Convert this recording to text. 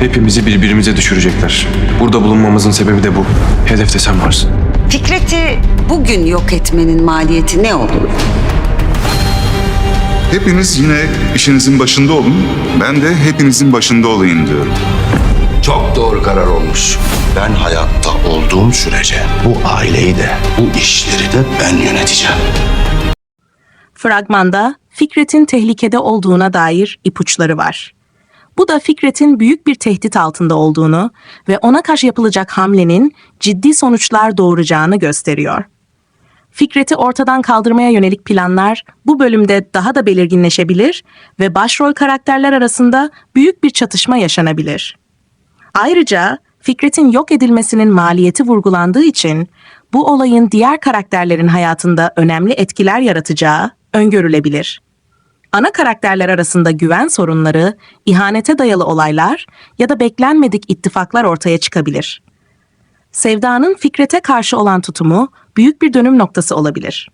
Hepimizi birbirimize düşürecekler. Burada bulunmamızın sebebi de bu. Hedefte sen varsın. Fikret'i bugün yok etmenin maliyeti ne olur? Hepiniz yine işinizin başında olun. Ben de hepinizin başında olayım diyorum. Çok doğru karar olmuş. Ben hayatta olduğum sürece bu aileyi de bu işleri de ben yöneteceğim. Fragmanda Fikret'in tehlikede olduğuna dair ipuçları var. Bu da Fikret'in büyük bir tehdit altında olduğunu ve ona karşı yapılacak hamlenin ciddi sonuçlar doğuracağını gösteriyor. Fikret'i ortadan kaldırmaya yönelik planlar bu bölümde daha da belirginleşebilir ve başrol karakterler arasında büyük bir çatışma yaşanabilir. Ayrıca Fikret'in yok edilmesinin maliyeti vurgulandığı için bu olayın diğer karakterlerin hayatında önemli etkiler yaratacağı öngörülebilir. Ana karakterler arasında güven sorunları, ihanete dayalı olaylar ya da beklenmedik ittifaklar ortaya çıkabilir. Sevda'nın Fikret'e karşı olan tutumu büyük bir dönüm noktası olabilir.